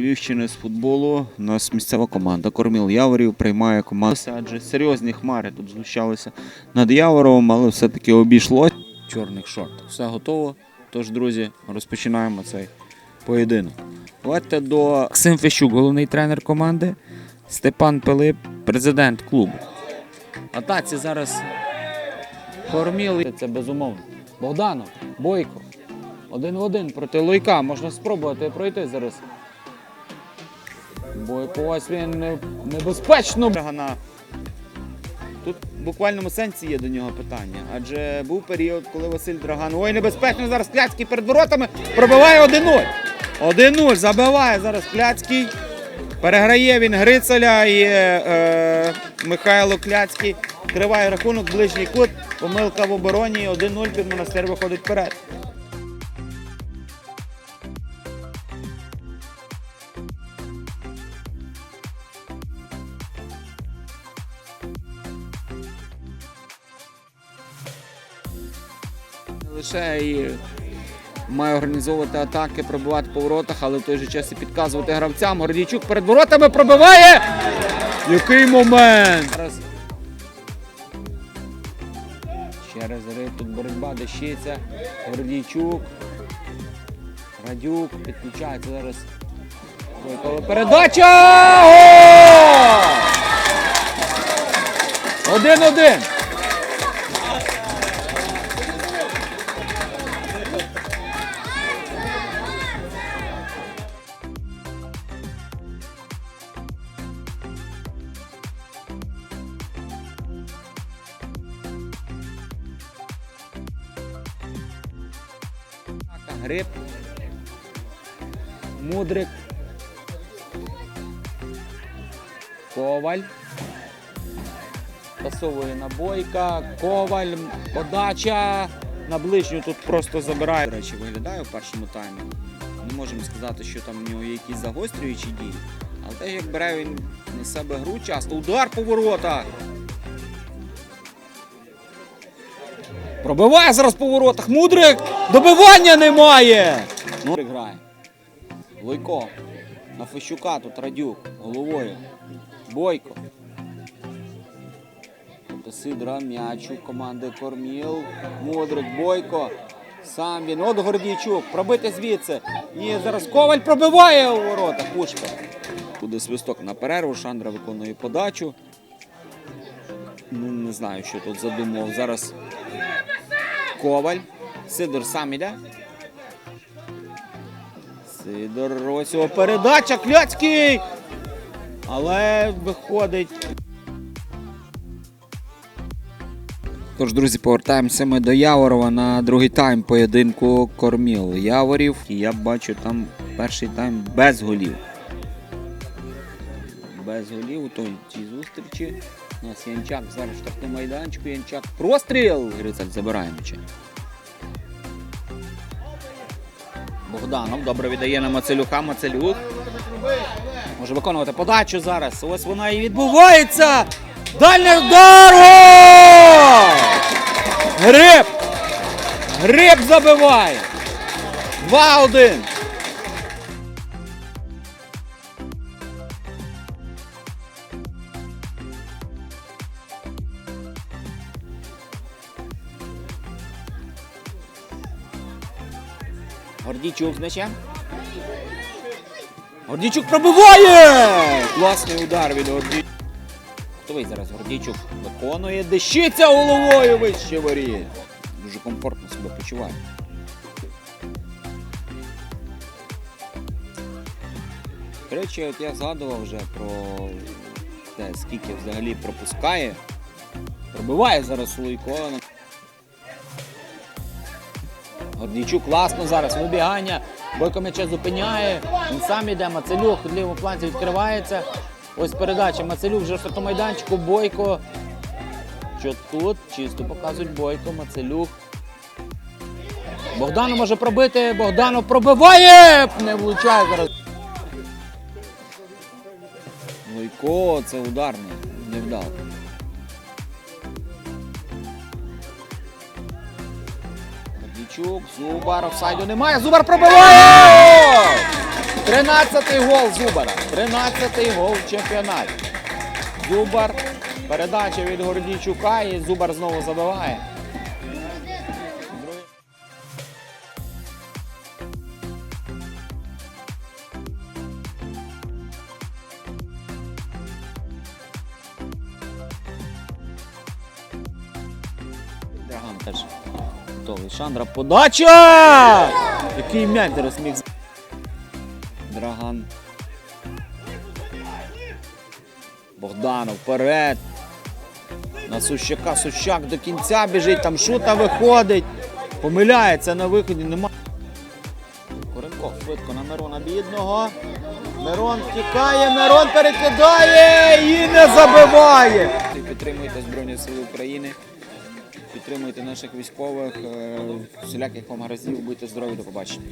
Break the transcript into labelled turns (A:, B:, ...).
A: Львівщини з футболу. У нас місцева команда Корміл Яворів приймає команду. Адже серйозні хмари тут згущалися над Яворовом, але все-таки обійшло. Чорних шортах. Все готово. Тож, друзі, розпочинаємо цей поєдинок. Давайте до Максим Фещук, головний тренер команди. Степан Пилип, президент клубу. Атаці зараз Корміл. Це безумовно. Богданов, Бойко. Один в один проти Лойка. Можна спробувати пройти зараз. Бойко ось він небезпечно. Тут в буквальному сенсі є до нього питання. Адже був період, коли Василь Драган. Ой, небезпечно зараз Кляцький перед воротами. Пробиває 1-0. 1-0. Забиває зараз Кляцький. Переграє він Грицеля і е, Михайло Кляцький. Триває рахунок, ближній кут. Помилка в обороні. 1-0 під монастир виходить вперед. Лише і має організовувати атаки, пробивати по воротах, але в той же час і підказувати гравцям. Гордійчук перед воротами пробиває. Який момент! Зараз Ще раз тут боротьба дещиться. Гордійчук. Радюк підключається зараз. Передача! Один-один. Гриб. Мудрик. Коваль. Пасовує на бойка. Коваль. Подача. На ближню тут просто забирає. До речі, виглядає в першому таймі. Не можемо сказати, що там в нього якісь загострюючі дії. Але те, як бере він на себе гру часто. Удар по Пробиває зараз по воротах. Мудрик! Добивання немає! Мудрик грає. Лойко. На Фещука тут Радюк. Головою. Бойко. Сидра, м'яч у команди Корміл. Мудрик, Бойко. Сам він. От Гордійчук. Пробити звідси. Ні, зараз Коваль пробиває у ворота. Пушка. Буде свисток на перерву. Шандра виконує подачу. Ну, не знаю, що тут задумав. Зараз Коваль. Сидор сам іде. Сидор ось його передача. Кляцький. Але виходить. Тож, друзі, повертаємося ми до Яворова на другий тайм поєдинку Корміл Яворів. І я бачу там перший тайм без голів. Без голів у той цій зустрічі. У нас Янчак зараз в штрафному майданчику. Янчак простріл. Грицаль забирає м'яча. Богданов добре віддає на Мацелюка. Мацелюк. Може виконувати подачу зараз. Ось вона і відбувається. Дальний удар! Гриб! Гриб забиває. 2-1. Гордійчук з м'ячем. Гордійчук пробиває! Класний удар від Гордійчука. Хто зараз Гордійчук виконує, дещиться головою вище воріт. Дуже комфортно себе почуває. До речі, от я згадував вже про те, скільки взагалі пропускає. Пробиває зараз Луйко. Гордійчук класно зараз вибігання. Бойко м'яча зупиняє. Він сам іде. Мацелюк в лівому фланзі відкривається. Ось передача. Мацелюк вже в майданчику. Бойко. Що тут? Чисто показують Бойко, Мацелюк. Богданов може пробити. Богданов пробиває! Не влучає зараз. Луйко, це ударний. Не Гордійчук, Зубар, офсайду немає. Зубар пробиває! Гол! 13-й гол Зубара. 13-й гол в чемпіонаті. Зубар. Передача від Гордійчука і Зубар знову забиває. Драган теж готовий. Шандра подача! Який м'яч зараз міг. Драган. Богданов вперед. На Сущака. Сущак до кінця біжить, там шута виходить. Помиляється на виході, нема. Коренков швидко на Мирона бідного. Мирон втікає, Мирон перекидає і не забиває. Підтримуйте Збройні Сили України. Підтримуйте наших військових, е, всіляких вам гараздів, будьте здорові, до побачення.